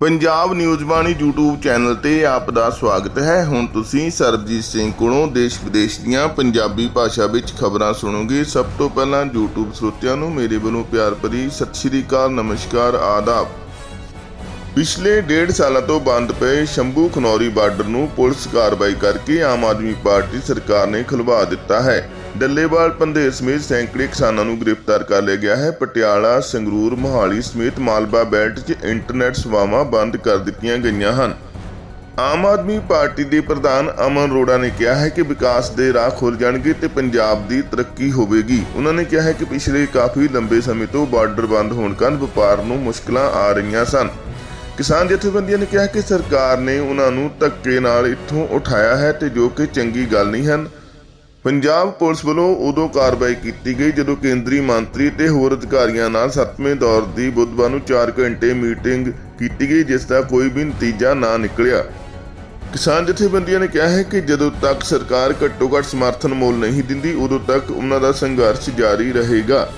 Punjab news Bani YouTube channel ਤੇ ਆਪ ਦਾ ਸਵਾਗਤ ਹੈ। ਹੁਣ ਤੁਸੀਂ ਸਰਬਜੀਤ ਸਿੰਘ ਕੋਲੋਂ ਦੇਸ਼ ਵਿਦੇਸ਼ ਦੀਆਂ ਪੰਜਾਬੀ ਭਾਸ਼ਾ ਵਿੱਚ ਖਬਰਾਂ ਸੁਣੋਗੇ। ਸਭ ਤੋਂ ਪਹਿਲਾਂ YouTube ਸਰੋਤਿਆਂ ਨੂੰ ਮੇਰੇ ਵੱਲੋਂ ਪਿਆਰ ਭਰੀ ਸਤਿ ਸ਼੍ਰੀ ਅਕਾਲ, ਨਮਸਕਾਰ, ਆਦਾਬ। ਪਿਛਲੇ ਡੇਢ ਸਾਲਾਂ ਤੋਂ ਬੰਦ ਪਏ ਸ਼ੰਭੂ ਖਨੌਰੀ ਬਾਰਡਰ ਨੂੰ ਪੁਲਿਸ ਕਾਰਵਾਈ ਕਰਕੇ ਆਮ ਆਦਮੀ ਪਾਰਟੀ ਸਰਕਾਰ ਨੇ ਖੁਲਵਾ ਦਿੱਤਾ ਹੈ। ਡੱਲੇਵਾਲ ਪੰਧੇਰ ਸਮੇਤ ਸੈਂਕੜੇ ਕਿਸਾਨਾਂ ਨੂੰ ਗ੍ਰਿਫਤਾਰ ਕਰ ਲਿਆ ਗਿਆ ਹੈ। ਪਟਿਆਲਾ, ਸੰਗਰੂਰ, ਮੋਹਾਲੀ ਸਮੇਤ ਮਾਲਵਾ ਬੈਲਟ 'ਚ ਇੰਟਰਨੈਟ ਸੇਵਾਵਾਂ ਬੰਦ ਕਰ ਦਿੱਤੀਆਂ ਗਈਆਂ ਹਨ। ਆਮ ਆਦਮੀ ਪਾਰਟੀ ਦੇ ਪ੍ਰਧਾਨ ਅਮਨ ਅਰੋੜਾ ਨੇ ਕਿਹਾ ਹੈ ਕਿ ਵਿਕਾਸ ਦੇ ਰਾਹ ਖੁੱਲ ਜਾਣਗੇ ਤੇ ਪੰਜਾਬ ਦੀ ਤਰੱਕੀ ਹੋਵੇਗੀ। ਉਹਨਾਂ ਨੇ ਕਿਹਾ ਹੈ ਕਿ ਪਿਛਲੇ ਕਾਫੀ ਲੰਬੇ ਸਮੇਂ ਤੋਂ ਬਾਰਡਰ ਬੰਦ ਹੋਣ ਕਾਰਨ ਵਪਾਰ ਨੂੰ ਮੁਸ਼ਕਲਾਂ ਆ ਰਹੀਆਂ ਸਨ। ਕਿਸਾਨ ਜਥੇਬੰਦੀਆਂ ਨੇ ਕਿਹਾ ਕਿ ਸਰਕਾਰ ਨੇ ਉਹਨਾਂ ਨੂੰ ਧੱਕੇ ਨਾਲ ਇੱਥੋਂ ਉਠਾਇਆ ਹੈ ਤੇ ਜੋ ਕਿ ਚੰਗੀ ਗੱਲ ਨਹੀਂ ਹਨ। ਪੰਜਾਬ ਪੁਲਿਸ ਵੱਲੋਂ ਉਦੋਂ ਕਾਰਵਾਈ ਕੀਤੀ ਗਈ ਜਦੋਂ ਕੇਂਦਰੀ ਮੰਤਰੀ ਤੇ ਹੋਰ ਅਧਿਕਾਰੀਆਂ ਨਾਲ 7ਵੇਂ ਦੌਰ ਦੀ ਬੁੱਧਵਾਰ ਨੂੰ 4 ਘੰਟੇ ਮੀਟਿੰਗ ਕੀਤੀ ਗਈ, ਜਿਸ ਦਾ ਕੋਈ ਵੀ ਨਤੀਜਾ ਨਾ ਨਿਕਲਿਆ। ਕਿਸਾਨ ਜਥੇਬੰਦੀਆਂ ਨੇ ਕਿਹਾ ਹੈ ਕਿ ਜਦੋਂ ਤੱਕ ਸਰਕਾਰ ਘੱਟੋ-ਘੱਟ ਸਮਰਥਨ ਮੁੱਲ ਨਹੀਂ ਦਿੰਦੀ, ਉਦੋਂ ਤੱਕ ਉਹਨਾਂ ਦਾ ਸੰਘਰਸ਼ ਜਾਰੀ ਰਹੇਗਾ।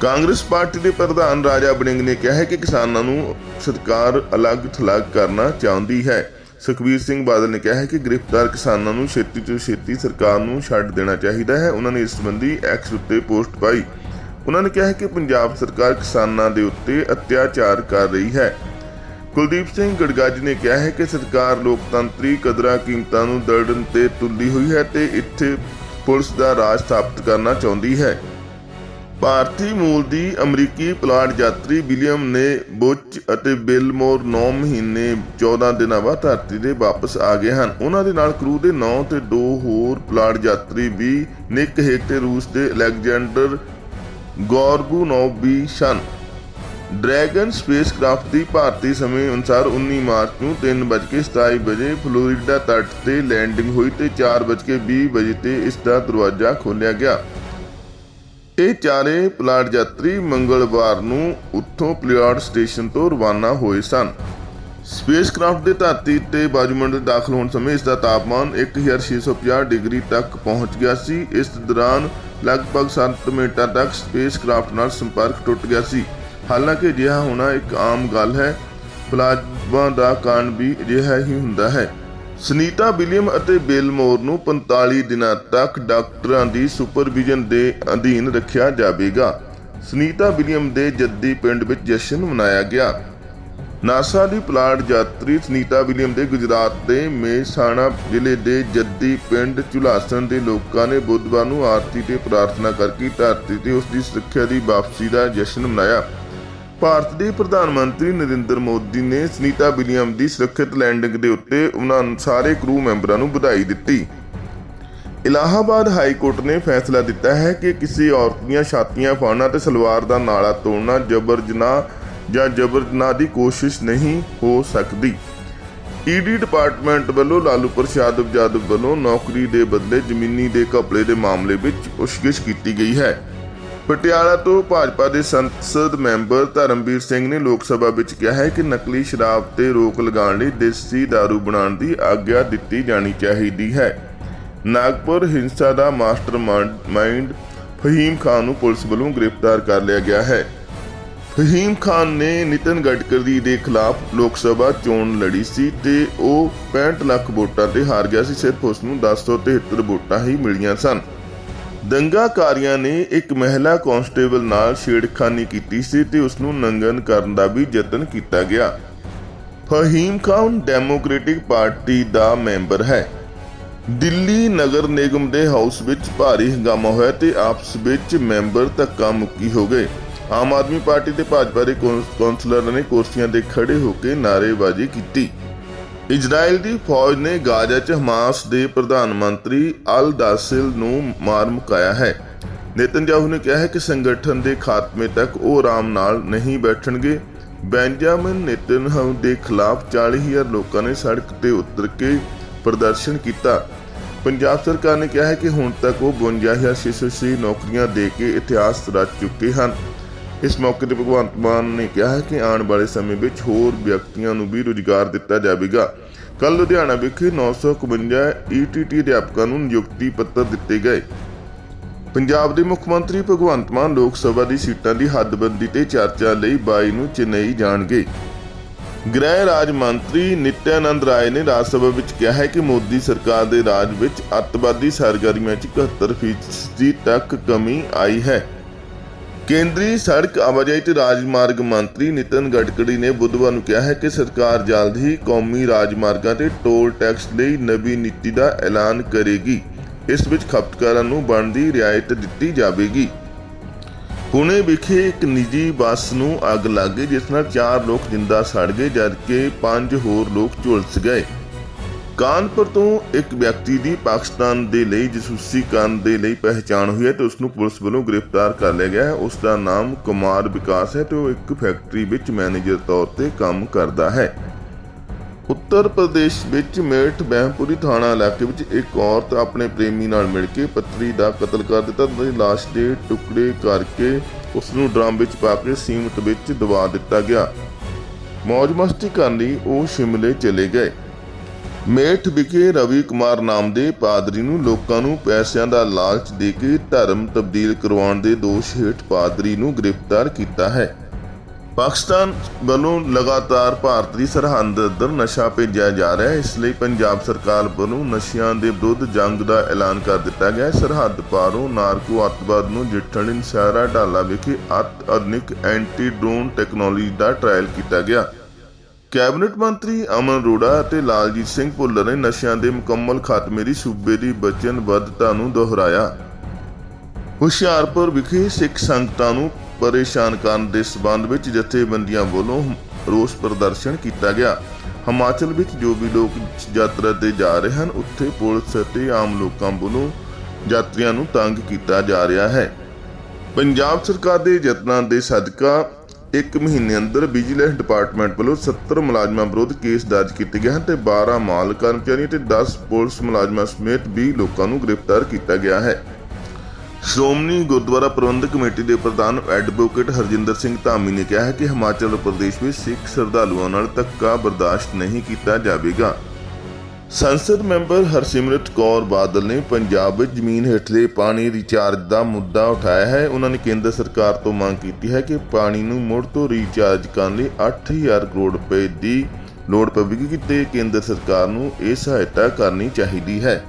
ਕਾਂਗਰਸ ਪਾਰਟੀ ਦੇ ਪ੍ਰਧਾਨ ਰਾਜਾ ਬੜਿੰਗ ਨੇ ਕਿਹਾ ਹੈ ਕਿ ਕਿਸਾਨਾਂ ਨੂੰ ਸਰਕਾਰ ਅਲੱਗ-ਥਲੱਗ ਕਰਨਾ ਚਾਹੁੰਦੀ ਹੈ। ਸੁਖਬੀਰ ਸਿੰਘ ਬਾਦਲ ਨੇ ਕਿਹਾ ਹੈ ਕਿ ਗ੍ਰਿਫਤਾਰ ਕਿਸਾਨਾਂ ਨੂੰ ਛੇਤੀ ਤੋਂ ਛੇਤੀ ਸਰਕਾਰ ਨੂੰ ਛੱਡ ਦੇਣਾ ਚਾਹੀਦਾ ਹੈ। ਉਹਨਾਂ ਨੇ ਇਸ ਸੰਬੰਧੀ ਐਕਸ ਉੱਤੇ ਪੋਸਟ ਪਾਈ। ਉਹਨਾਂ ਨੇ ਕਿਹਾ ਹੈ ਕਿ ਪੰਜਾਬ ਸਰਕਾਰ ਕਿਸਾਨਾਂ ਦੇ ਉੱਤੇ ਅਤਿਆਚਾਰ ਕਰ ਰਹੀ ਹੈ। ਕੁਲਦੀਪ ਸਿੰਘ ਗੜਗਾਜ ਨੇ ਕਿਹਾ ਹੈ ਕਿ ਸਰਕਾਰ ਲੋਕਤੰਤਰੀ ਕਦਰਾਂ ਕੀਮਤਾਂ ਨੂੰ ਦਰੜਨ ਤੇ ਤੁੱਲੀ ਹੋਈ ਹੈ ਤੇ ਇੱਥੇ ਪੁਲਿਸ ਦਾ ਰਾਜ ਸਥਾਪਿਤ ਕਰਨਾ ਚਾਹੁੰਦੀ ਹੈ। ਭਾਰਤੀ ਮੂਲ ਦੀ ਅਮਰੀਕੀ ਪਲਾਟ ਯਾਤਰੀ ਵਿਲੀਅਮ ਨੇ ਬੁੱਚ ਅਤੇ ਬਿਲਮੋਰ 9 ਮਹੀਨੇ 14 ਦਿਨਾਂ ਬਾਅਦ ਧਰਤੀ ਤੇ ਵਾਪਸ ਆ ਗਏ ਹਨ। ਉਹਨਾਂ ਦੇ ਨਾਲ ਕਰੂ ਦੇ 9 ਤੇ ਦੋ ਹੋਰ ਪਲਾਟ ਯਾਤਰੀ ਵੀ ਨਿਕ ਹੇਕ ਤੇ ਰੂਸ ਦੇ ਅਲੈਗਜ਼ੈਂਡਰ ਗੋਰਬੂਨੋਵ ਵੀ ਸਨ। ਡਰੈਗਨ ਸਪੇਸਕ੍ਰਾਫਟ ਦੀ ਭਾਰਤੀ ਸਮੇਂ ਅਨੁਸਾਰ 19 ਮਾਰਚ ਨੂੰ 3:27 ਵਜੇ ਫਲੋਰੀਡਾ ਤੱਟ ਤੇ ਲੈਂਡਿੰਗ ਹੋਈ ਤੇ 4:20 ਵਜੇ ਤੇ ਇਸ ਦਾ ਦਰਵਾਜ਼ਾ ਖੋਲ੍ਹਿਆ ਗਿਆ। ਇਹ ਚਾਰੇ ਪਲਾਟ ਯਾਤਰੀ ਮੰਗਲਵਾਰ ਨੂੰ ਉੱਥੋਂ ਪਲਾਟ ਸਟੇਸ਼ਨ ਤੋਂ ਰਵਾਨਾ ਹੋਏ ਸਨ। ਸਪੇਸਕ੍ਰਾਫਟ ਦੇ ਧਰਤੀ ਤੇ ਵਾਯੂਮੰਡਲ ਦਾਖਲ ਹੋਣ ਸਮੇਂ ਇਸ ਦਾ ਤਾਪਮਾਨ 1650 ਡਿਗਰੀ ਤੱਕ ਪਹੁੰਚ ਗਿਆ ਸੀ। ਇਸ ਦੌਰਾਨ ਲਗਭਗ 7 ਮਿੰਟਾਂ ਤੱਕ ਸਪੇਸਕ੍ਰਾਫਟ ਨਾਲ ਸੰਪਰਕ ਟੁੱਟ ਗਿਆ ਸੀ। ਹਾਲਾਂਕਿ ਅਜਿਹਾ ਹੋਣਾ ਇੱਕ ਆਮ ਗੱਲ ਹੈ। ਪਲਾਜ਼ਮਾ ਦਾ ਕਾਰਨ ਵੀ ਅਜਿਹਾ ਹੀ ਹੁੰਦਾ ਹੈ। ਸੁਨੀਤਾ ਵਿਲੀਅਮ ਅਤੇ ਬੇਲਮੋਰ ਨੂੰ 45 ਦਿਨਾਂ ਤੱਕ ਡਾਕਟਰਾਂ ਦੀ ਸੁਪਰਵਿਜ਼ਨ ਦੇ ਅਧੀਨ ਰੱਖਿਆ ਜਾਵੇਗਾ। ਸੁਨੀਤਾ ਵਿਲੀਅਮ ਦੇ ਜੱਦੀ ਪਿੰਡ ਵਿੱਚ ਜਸ਼ਨ ਮਨਾਇਆ ਗਿਆ। ਨਾਸਾ ਦੀ ਪਲਾਟ ਯਾਤਰੀ ਸੁਨੀਤਾ ਵਿਲੀਅਮ ਦੇ ਗੁਜਰਾਤ ਦੇ ਮੇਸਾਣਾ ਜ਼ਿਲ੍ਹੇ ਦੇ ਜੱਦੀ ਪਿੰਡ ਝੁਲਾਸਣ ਦੇ ਲੋਕਾਂ ਨੇ ਬੁੱਧਵਾਰ ਨੂੰ ਆਰਤੀ ਤੇ ਪ੍ਰਾਰਥਨਾ ਕਰਕੇ ਧਰਤੀ ਤੇ ਉਸ ਦੀ ਸੁਰੱਖਿਆ ਦੀ ਵਾਪਸੀ ਦਾ ਜਸ਼ਨ ਮਨਾਇਆ। ਭਾਰਤ ਦੇ ਪ੍ਰਧਾਨ ਮੰਤਰੀ ਨਰਿੰਦਰ ਮੋਦੀ ਨੇ ਸੁਨੀਤਾ ਵਿਲੀਅਮ ਦੀ ਸੁਰੱਖਿਅਤ ਲੈਂਡਿੰਗ ਦੇ ਉੱਤੇ ਉਹਨਾਂ ਸਾਰੇ ਕਰੂ ਮੈਂਬਰਾਂ ਨੂੰ ਵਧਾਈ ਦਿੱਤੀ। ਇਲਾਹਾਬਾਦ ਹਾਈ ਕੋਰਟ ਨੇ ਫੈਸਲਾ ਦਿੱਤਾ ਹੈ ਕਿ ਕਿਸੇ ਔਰਤ ਦੀਆਂ ਛਾਤੀਆਂ ਫਾੜਨਾ ਤੇ ਸਲਵਾਰ ਦਾ ਨਾਲਾ ਤੋੜਨਾ ਜਬਰ ਜਨਾਹ ਜਾਂ ਜਬਰ ਜਨਾਹ ਦੀ ਕੋਸ਼ਿਸ਼ ਨਹੀਂ ਹੋ ਸਕਦੀ। ਈਡੀ ਡਿਪਾਰਟਮੈਂਟ ਵੱਲੋਂ ਲਾਲੂ ਪ੍ਰਸ਼ਾਦ ਯਾਦਵ ਵੱਲੋਂ ਨੌਕਰੀ ਦੇ ਬਦਲੇ ਜ਼ਮੀਨੀ ਦੇ ਘਪਲੇ ਦੇ ਮਾਮਲੇ ਵਿੱਚ ਪੁੱਛਗਿੱਛ ਕੀਤੀ ਗਈ ਹੈ। ਪਟਿਆਲਾ ਤੋਂ ਭਾਜਪਾ ਦੇ ਸੰਸਦ ਮੈਂਬਰ ਧਰਮਵੀਰ ਸਿੰਘ ਨੇ ਲੋਕ ਸਭਾ ਵਿੱਚ ਕਿਹਾ ਹੈ ਕਿ ਨਕਲੀ ਸ਼ਰਾਬ ਤੇ ਰੋਕ ਲਗਾਉਣ ਲਈ ਦੇਸੀ ਦਾਰੂ ਬਣਾਉਣ ਦੀ ਆਗਿਆ ਦਿੱਤੀ ਜਾਣੀ ਚਾਹੀਦੀ ਹੈ। ਨਾਗਪੁਰ ਹਿੰਸਾ ਦਾ ਮਾਸਟਰਮਾਈਂਡ ਫਹੀਮ ਖਾਨ ਨੂੰ ਪੁਲਿਸ ਵੱਲੋਂ ਗ੍ਰਿਫਤਾਰ ਕਰ ਲਿਆ ਗਿਆ ਹੈ। ਫਹੀਮ ਖਾਨ ਨੇ ਨਿਤਨ ਗਡਕਰੀ ਦੇ ਖਿਲਾਫ ਲੋਕ ਸਭਾ ਚੋਣ ਲੜੀ ਸੀ ਤੇ ਉਹ 65 ਲੱਖ ਵੋਟਾਂ ਤੇ ਹਾਰ ਗਿਆ ਸੀ। ਸਿਰਫ ਉਸ ਨੂੰ 1073 ਵੋਟਾਂ ਹੀ ਮਿਲੀਆਂ ਸਨ। ਦੰਗਾਕਾਰੀਆਂ ਨੇ ਇੱਕ ਮਹਿਲਾ ਕਾਂਸਟੇਬਲ ਨਾਲ ਛੇੜਖਾਨੀ ਕੀਤੀ ਸੀ ਤੇ ਉਸ ਨੂੰ ਨੰਗਨ ਕਰਨ ਦਾ ਵੀ ਯਤਨ ਕੀਤਾ ਗਿਆ। ਫਹੀਮ ਖਾਨ ਡੈਮੋਕ੍ਰੈਟਿਕ ਪਾਰਟੀ ਦਾ ਮੈਂਬਰ ਹੈ। ਦਿੱਲੀ ਨਗਰ ਨਿਗਮ ਦੇ ਹਾਊਸ ਵਿੱਚ ਭਾਰੀ ਹੰਗਾਮਾ ਹੋਇਆ ਤੇ ਆਪਸ ਵਿੱਚ ਮੈਂਬਰ ਧੱਕਾ ਮੁੱਕੀ ਹੋ ਗਏ। ਆਮ ਆਦਮੀ ਪਾਰਟੀ ਤੇ ਭਾਜਪਾ ਦੇ ਕੌਂਸ- ਕੌਂਸਲਰਾਂ ਨੇ ਕੁਰਸੀਆਂ ਤੇ ਖੜੇ ਹੋ ਕੇ ਨਾਅਰੇਬਾਜ਼ੀ ਕੀਤੀ। ਇਜ਼ਰਾਈਲ ਦੀ ਫੌਜ ਨੇ ਗਾਜ਼ਾ 'ਚ ਹਮਾਸ ਦੇ ਪ੍ਰਧਾਨ ਮੰਤਰੀ ਅਲ ਦਾਸਿਲ ਨੂੰ ਮਾਰ ਮੁਕਾਇਆ ਹੈ। ਨੇਤਨਯਾਹੂ ਨੇ ਕਿਹਾ ਹੈ ਕਿ ਸੰਗਠਨ ਦੇ ਖਾਤਮੇ ਤੱਕ ਉਹ ਆਰਾਮ ਨਾਲ ਨਹੀਂ ਬੈਠਣਗੇ। ਬੈਂਜਾਮਿਨ ਨੇਤਨਯਾਹੂ ਦੇ ਖਿਲਾਫ 40000 ਲੋਕਾਂ ਨੇ ਸੜਕ ਤੇ ਉਤਰ ਕੇ ਪ੍ਰਦਰਸ਼ਨ ਕੀਤਾ। ਪੰਜਾਬ ਸਰਕਾਰ ਨੇ ਕਿਹਾ ਹੈ ਕਿ ਹੁਣ ਤੱਕ ਉਹ 52606 ਨੌਕਰੀਆਂ ਦੇ ਕੇ ਇਤਿਹਾਸ ਰਚ ਚੁੱਕੇ ਹਨ। ਇਸ ਮੌਕੇ ਤੇ ਭਗਵੰਤ ਮਾਨ ਨੇ ਕਿਹਾ ਕਿ ਆਉਣ ਵਾਲੇ ਸਮੇਂ ਵਿੱਚ ਹੋਰ ਵਿਅਕਤੀਆਂ ਨੂੰ ਵੀ ਰੁਜ਼ਗਾਰ ਦਿੱਤਾ ਜਾਵੇਗਾ। ਕੱਲ ਲੁਧਿਆਣਾ ਵਿਖੇ 951 ਈਟੀਟੀ ਅਧਿਆਪਕਾਂ ਨੂੰ ਨਿਯੁਕਤੀ ਪੱਤਰ ਦਿੱਤੇ ਗਏ। ਪੰਜਾਬ ਦੇ ਮੁੱਖ ਮੰਤਰੀ ਭਗਵੰਤ ਮਾਨ ਲੋਕ ਸਭਾ ਦੀ ਸੀਟਾਂ ਦੀ ਹੱਦਬੰਦੀ ਤੇ ਚਰਚਾ ਲਈ 22 ਨੂੰ ਚੇਨਈ ਜਾਣਗੇ। ਗ੍ਰਹਿ ਰਾਜ ਮੰਤਰੀ ਨਿਤਿਆਨੰਦ ਰਾਏ ਨੇ ਰਾਜ ਸਭਾ ਵਿੱਚ ਕਿਹਾ ਹੈ ਕਿ ਮੋਦੀ ਸਰਕਾਰ ਦੇ ਰਾਜ ਵਿੱਚ ਅੱਤਵਾਦੀ ਸਰਗਰਮੀਆਂ 'ਚ 71% ਤੱਕ ਕਮੀ ਆਈ ਹੈ। ਕੇਂਦਰੀ ਸੜਕ ਆਵਾਜਾਈ ਤੇ ਰਾਜਮਾਰਗ ਮੰਤਰੀ ਨਿਤਨ ਗਡਕਰੀ ਨੇ ਬੁੱਧਵਾਰ ਨੂੰ ਕਿਹਾ ਹੈ ਕਿ ਸਰਕਾਰ ਜਲਦ ਹੀ ਕੌਮੀ ਰਾਜਮਾਰਗਾਂ ਤੇ ਟੋਲ ਟੈਕਸ ਲਈ ਨਵੀਂ ਨੀਤੀ ਦਾ ਐਲਾਨ ਕਰੇਗੀ। ਇਸ ਵਿੱਚ ਖਪਤਕਾਰਾਂ ਨੂੰ ਬਣਦੀ ਰਿਆਇਤ ਦਿੱਤੀ ਜਾਵੇਗੀ। ਪੁਣੇ ਵਿਖੇ ਇੱਕ ਨਿੱਜੀ ਬੱਸ ਨੂੰ ਅੱਗ ਲੱਗ ਗਈ, ਜਿਸ ਨਾਲ 4 ਲੋਕ ਜਿੰਦਾ ਸੜ ਗਏ, ਜਦਕਿ 5 ਹੋਰ ਲੋਕ ਝੁਲਸ ਗਏ। ਕਾਨਪੁਰ ਤੋਂ ਇੱਕ ਵਿਅਕਤੀ ਦੀ ਪਾਕਿਸਤਾਨ ਦੇ ਲਈ ਜਸੂਸੀ ਕਰਨ ਦੇ ਲਈ ਪਹਿਚਾਣ ਹੋਈ ਹੈ ਤੇ ਉਸ ਨੂੰ ਪੁਲਿਸ ਵੱਲੋਂ ਗ੍ਰਿਫਤਾਰ ਕਰ ਲਿਆ ਗਿਆ ਹੈ। ਉਸ ਦਾ ਨਾਮ ਕੁਮਾਰ ਵਿਕਾਸ ਹੈ ਤੇ ਉਹ ਇੱਕ ਫੈਕਟਰੀ ਵਿੱਚ ਮੈਨੇਜਰ ਤੌਰ ਤੇ ਕੰਮ ਕਰਦਾ ਹੈ। ਉੱਤਰ ਪ੍ਰਦੇਸ਼ ਵਿੱਚ ਮੇਠ ਬਹਿਮਪੁਰੀ ਥਾਣਾ ਇਲਾਕੇ ਵਿੱਚ ਇੱਕ ਔਰਤ ਆਪਣੇ ਪ੍ਰੇਮੀ ਨਾਲ ਮਿਲ ਕੇ ਪਤਨੀ ਦਾ ਕਤਲ ਕਰ ਦਿੱਤਾ ਤੇ ਲਾਸ਼ ਦੇ ਟੁਕੜੇ ਕਰਕੇ ਉਸ ਨੂੰ ਡਰਮ ਵਿੱਚ ਪਾ ਕੇ ਸੀਮਤ ਵਿੱਚ ਦਬਾ ਦਿੱਤਾ ਗਿਆ। ਮੌਜ ਮਸਤੀ ਕਰਨ ਲਈ ਉਹ ਸ਼ਿਮਲੇ ਚਲੇ ਗਏ। ਮੇਠ ਵਿਖੇ ਰਵੀ ਕੁਮਾਰ ਨਾਮ ਦੇ ਪਾਦਰੀ ਨੂੰ ਲੋਕਾਂ ਨੂੰ ਪੈਸਿਆਂ ਦਾ ਲਾਲਚ ਦੇ ਕੇ ਧਰਮ ਤਬਦੀਲ ਕਰਵਾਉਣ ਦੇ ਦੋਸ਼ ਹੇਠ ਪਾਦਰੀ ਨੂੰ ਗ੍ਰਿਫਤਾਰ ਕੀਤਾ ਹੈ। ਪਾਕਿਸਤਾਨ ਵੱਲੋਂ ਲਗਾਤਾਰ ਭਾਰਤ ਦੀ ਸਰਹੱਦ ਅੰਦਰ ਨਸ਼ਾ ਭੇਜਿਆ ਜਾ ਰਿਹਾ ਹੈ। ਇਸ ਲਈ ਪੰਜਾਬ ਸਰਕਾਰ ਵੱਲੋਂ ਨਸ਼ਿਆਂ ਦੇ ਵਿਰੁੱਧ ਜੰਗ ਦਾ ਐਲਾਨ ਕਰ ਦਿੱਤਾ ਗਿਆ ਹੈ। ਸਰਹੱਦ ਪਾਰੋਂ ਨਾਰਕੋ ਅੱਤਵਾਦ ਨੂੰ ਜਿੱਠਣ ਇਨਸਾਰਾ ਢਾਲਾ ਵਿਖੇ ਅਤ ਆਧੁਨਿਕ ਐਂਟੀ ਡਰੋਨ ਟੈਕਨੋਲੋਜੀ ਦਾ ਟ੍ਰਾਇਲ ਕੀਤਾ ਗਿਆ। ਕੈਬਨਿਟ ਮੰਤਰੀ ਅਮਨ ਅਰੋੜਾ ਅਤੇ ਲਾਲਜੀਤ ਸਿੰਘ ਭੁੱਲਰ ਨੇ ਨਸ਼ਿਆਂ ਦੇ ਮੁਕੰਮਲ ਖਾਤਮੇ ਦੀ ਸੂਬੇ ਦੀ ਵਚਨਬੱਧਤਾ ਨੂੰ ਦੁਹਰਾਇਆ। ਹੁਸ਼ਿਆਰਪੁਰ ਵਿਖੇ ਸਿੱਖ ਸੰਗਤਾਂ ਨੂੰ ਪਰੇਸ਼ਾਨ ਕਰਨ ਦੇ ਸਬੰਧ ਵਿੱਚ ਜਥੇਬੰਦੀਆਂ ਵੱਲੋਂ ਰੋਸ ਪ੍ਰਦਰਸ਼ਨ ਕੀਤਾ ਗਿਆ। ਹਿਮਾਚਲ ਵਿੱਚ ਜੋ ਵੀ ਲੋਕ ਯਾਤਰਾ ਤੇ ਜਾ ਰਹੇ ਹਨ, ਉੱਥੇ ਪੁਲਿਸ ਅਤੇ ਆਮ ਲੋਕਾਂ ਵੱਲੋਂ ਯਾਤਰੀਆਂ ਨੂੰ ਤੰਗ ਕੀਤਾ ਜਾ ਰਿਹਾ ਹੈ। ਪੰਜਾਬ ਸਰਕਾਰ ਦੇ ਯਤਨਾਂ ਦੇ ਸਦਕਾ ਇੱਕ ਮਹੀਨੇ ਅੰਦਰ ਵਿਜੀਲੈਂਸ ਡਿਪਾਰਟਮੈਂਟ ਵੱਲੋਂ 70 ਮੁਲਾਜ਼ਮਾਂ ਵਿਰੁੱਧ ਕੇਸ ਦਰਜ ਕੀਤੇ ਗਏ ਹਨ ਤੇ 12 ਮਾਲ ਕਰਮਚਾਰੀਆਂ ਤੇ 10 ਪੁਲਿਸ ਮੁਲਾਜ਼ਮਾਂ ਸਮੇਤ 20 ਲੋਕਾਂ ਨੂੰ ਗ੍ਰਿਫਤਾਰ ਕੀਤਾ ਗਿਆ ਹੈ। ਸ਼੍ਰੋਮਣੀ ਗੁਰਦੁਆਰਾ ਪ੍ਰਬੰਧਕ ਕਮੇਟੀ ਦੇ ਪ੍ਰਧਾਨ ਐਡਵੋਕੇਟ ਹਰਜਿੰਦਰ ਸਿੰਘ ਧਾਮੀ ਨੇ ਕਿਹਾ ਹੈ ਕਿ ਹਿਮਾਚਲ ਪ੍ਰਦੇਸ਼ ਵਿੱਚ ਸਿੱਖ ਸ਼ਰਧਾਲੂਆਂ ਨਾਲ ਧੱਕਾ ਬਰਦਾਸ਼ਤ ਨਹੀਂ ਕੀਤਾ ਜਾਵੇਗਾ। ਸੰਸਦ ਮੈਂਬਰ ਹਰਸਿਮਰਤ ਕੌਰ ਬਾਦਲ ਨੇ ਪੰਜਾਬ ਵਿੱਚ ਜ਼ਮੀਨ ਹੇਠਲੇ ਪਾਣੀ ਰੀਚਾਰਜ ਦਾ ਮੁੱਦਾ ਉਠਾਇਆ ਹੈ। ਉਹਨਾਂ ਨੇ ਕੇਂਦਰ ਸਰਕਾਰ ਤੋਂ ਮੰਗ ਕੀਤੀ ਹੈ ਕਿ ਪਾਣੀ ਨੂੰ ਮੁੜ ਤੋਂ ਰੀਚਾਰਜ ਕਰਨ ਲਈ 8000 ਕਰੋੜ ਰੁਪਏ ਦੀ ਲੋੜ ਪਵੇਗੀ ਤੇ ਕੇਂਦਰ ਸਰਕਾਰ ਨੂੰ ਇਹ ਸਹਾਇਤਾ ਕਰਨੀ ਚਾਹੀਦੀ ਹੈ।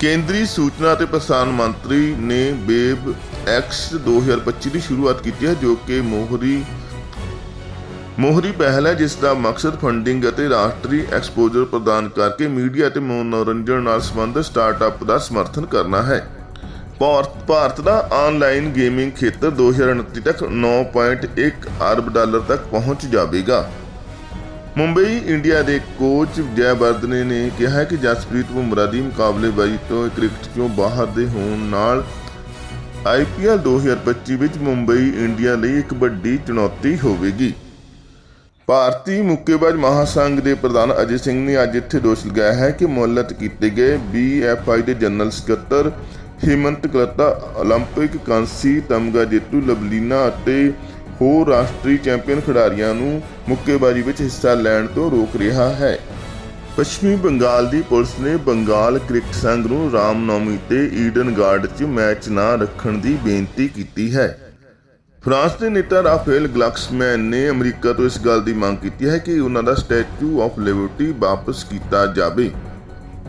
ਕੇਂਦਰੀ ਸੂਚਨਾ ਅਤੇ ਪ੍ਰਸਾਰਣ ਮੰਤਰੀ ਨੇ ਬੇਬ ਐਕਸ 2025 ਦੀ ਸ਼ੁਰੂਆਤ ਕੀਤੀ ਹੈ, ਜੋ ਕਿ ਮੋਹਰੀ ਮੋਹਰੀ ਪਹਿਲ ਹੈ, ਜਿਸ ਦਾ ਮਕਸਦ ਫੰਡਿੰਗ ਅਤੇ ਰਾਸ਼ਟਰੀ ਐਕਸਪੋਜ਼ਰ ਪ੍ਰਦਾਨ ਕਰਕੇ ਮੀਡੀਆ ਅਤੇ ਮਨੋਰੰਜਨ ਨਾਲ ਸੰਬੰਧਿਤ ਸਟਾਰਟਅਪ ਦਾ ਸਮਰਥਨ ਕਰਨਾ ਹੈ। ਭਾਰਤ ਭਾਰਤ ਦਾ ਆਨਲਾਈਨ ਗੇਮਿੰਗ ਖੇਤਰ 2029 ਤੱਕ 9.1 ਅਰਬ ਡਾਲਰ ਤੱਕ ਪਹੁੰਚ ਜਾਵੇਗਾ। ਮੁੰਬਈ ਇੰਡੀਆ ਦੇ ਕੋਚ ਜੈ ਵਰਧਨੇ ਨੇ ਕਿਹਾ ਕਿ ਜਸਪ੍ਰੀਤ ਬੁਮਰਾਹ ਦੀ ਮੁਕਾਬਲੇਬਾਜ਼ੀ ਤੋਂ ਕ੍ਰਿਕਟ ਚੋਂ ਬਾਹਰ ਦੇ ਹੋਣ ਨਾਲ ਆਈਪੀਐਲ 2025 ਵਿੱਚ ਮੁੰਬਈ ਇੰਡੀਆ ਲਈ ਇੱਕ ਵੱਡੀ ਚੁਣੌਤੀ ਹੋਵੇਗੀ। ਭਾਰਤੀ ਮੁੱਕੇਬਾਜ਼ ਮਹਾਸੰਘ ਦੇ ਪ੍ਰਧਾਨ ਅਜੇ ਸਿੰਘ ਨੇ ਅੱਜ ਇੱਥੇ ਦੋਸ਼ ਲਗਾਇਆ ਹੈ ਕਿ ਮੁਅੱਤਲ ਕੀਤੇ ਗਏ ਬੀਐਫਆਈ ਦੇ ਜਨਰਲ ਸਕੱਤਰ ਹਿਮੰਤ ਕਲਤਾ 올림픽 ਕਾਂਸੀ ਤਮਗਾ ਜੇਤੂ ਲਵਲੀਨਾ ਅਤੇ ਹੋਰ ਰਾਸ਼ਟਰੀ ਚੈਂਪੀਅਨ ਖਿਡਾਰੀਆਂ ਨੂੰ ਮੁੱਕੇਬਾਜ਼ੀ ਵਿੱਚ ਹਿੱਸਾ ਲੈਣ ਤੋਂ ਰੋਕ ਰਿਹਾ ਹੈ ਪੱਛਮੀ ਬੰਗਾਲ ਦੀ ਪੁਲਿਸ ਨੇ ਬੰਗਾਲ ਕ੍ਰਿਕਟ ਸੰਘ ਨੂੰ ਰਾਮਨੌਮੀ ਤੇ ਈਡਨ ਗਾਰਡ 'ਚ ਮੈਚ ਨਾ ਰੱਖਣ ਦੀ ਬੇਨਤੀ ਕੀਤੀ ਹੈ ਫਰਾਂਸ ਦੇ ਨੇਤਾ ਰਾਫੇਲ ਗਲਕਸਮੈਨ ਨੇ ਅਮਰੀਕਾ ਤੋਂ ਇਸ ਗੱਲ ਦੀ ਮੰਗ ਕੀਤੀ ਹੈ ਕਿ ਉਹਨਾਂ ਦਾ ਸਟੈਚੂ ਆਫ ਲਿਬਰਟੀ ਵਾਪਸ ਕੀਤਾ ਜਾਵੇ।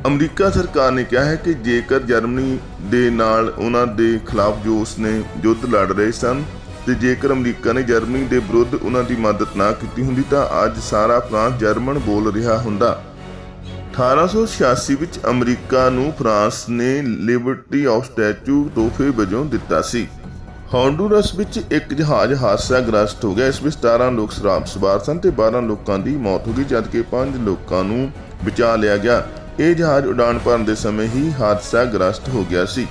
ਅਮਰੀਕਾ ਸਰਕਾਰ ਨੇ ਕਿਹਾ ਹੈ ਕਿ ਜੇਕਰ ਜਰਮਨੀ ਦੇ ਨਾਲ ਉਹਨਾਂ ਦੇ ਖਿਲਾਫ ਜੋ ਉਸਨੇ ਯੁੱਧ ਲੜ ਰਹੇ ਸਨ ਤੇ ਜੇਕਰ ਅਮਰੀਕਾ ਨੇ ਜਰਮਨੀ ਦੇ ਵਿਰੁੱਧ ਉਹਨਾਂ ਦੀ ਮਦਦ ਨਾ ਕੀਤੀ ਹੁੰਦੀ ਤਾਂ ਅੱਜ ਸਾਰਾ ਫਰਾਂਸ ਜਰਮਨ ਬੋਲ ਰਿਹਾ ਹੁੰਦਾ। 1886 ਵਿੱਚ ਅਮਰੀਕਾ ਨੂੰ ਫਰਾਂਸ ਨੇ ਲਿਬਰਟੀ ਆਫ ਸਟੈਚੂ ਤੋਹਫੇ ਵਜੋਂ ਦਿੱਤਾ ਸੀ। ਹੌਂਡੂਰਸ ਵਿੱਚ ਇੱਕ ਜਹਾਜ਼ ਹਾਦਸਾਗ੍ਰਸਤ ਹੋ ਗਿਆ। ਇਸ ਵਿੱਚ 17 ਲੋਕ ਸ਼ਰਾਬ ਸਵਾਰ ਸਨ ਤੇ 12 ਲੋਕਾਂ ਦੀ ਮੌਤ ਹੋ ਗਈ, ਜਦਕਿ 5 ਲੋਕਾਂ ਨੂੰ ਬਚਾ ਲਿਆ ਗਿਆ। ਇਹ ਜਹਾਜ਼ ਉਡਾਣ ਭਰਨ ਦੇ ਸਮੇਂ ਹੀ ਹਾਦਸਾਗ੍ਰਸਤ ਹੋ ਗਿਆ ਸੀ।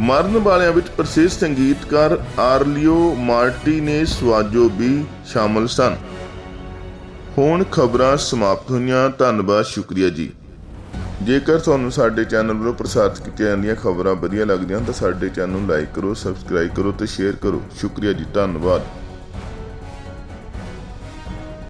ਮਰਨ ਵਾਲਿਆਂ ਵਿੱਚ ਪ੍ਰਸਿੱਧ ਸੰਗੀਤਕਾਰ ਆਰਲੀਓ ਮਾਰਟੀਨੇਸ ਸਵਾਜੋ ਵੀ ਸ਼ਾਮਲ ਸਨ। ਹੁਣ ਖਬਰਾਂ ਸਮਾਪਤ ਹੋਈਆਂ। ਧੰਨਵਾਦ, ਸ਼ੁਕਰੀਆ ਜੀ। ਜੇਕਰ ਤੁਹਾਨੂੰ ਸਾਡੇ ਚੈਨਲ ਵੱਲੋਂ ਪ੍ਰਸਾਰਿਤ ਕੀਤੀਆਂ ਜਾਂਦੀਆਂ ਖਬਰਾਂ ਵਧੀਆ ਲੱਗਦੀਆਂ ਤਾਂ ਸਾਡੇ ਚੈਨਲ ਨੂੰ ਲਾਈਕ ਕਰੋ ਸਬਸਕ੍ਰਾਈਬ ਕਰੋ ਤੇ ਸ਼ੇਅਰ ਕਰੋ। ਸ਼ੁਕਰੀਆ ਜੀ, ਧੰਨਵਾਦ।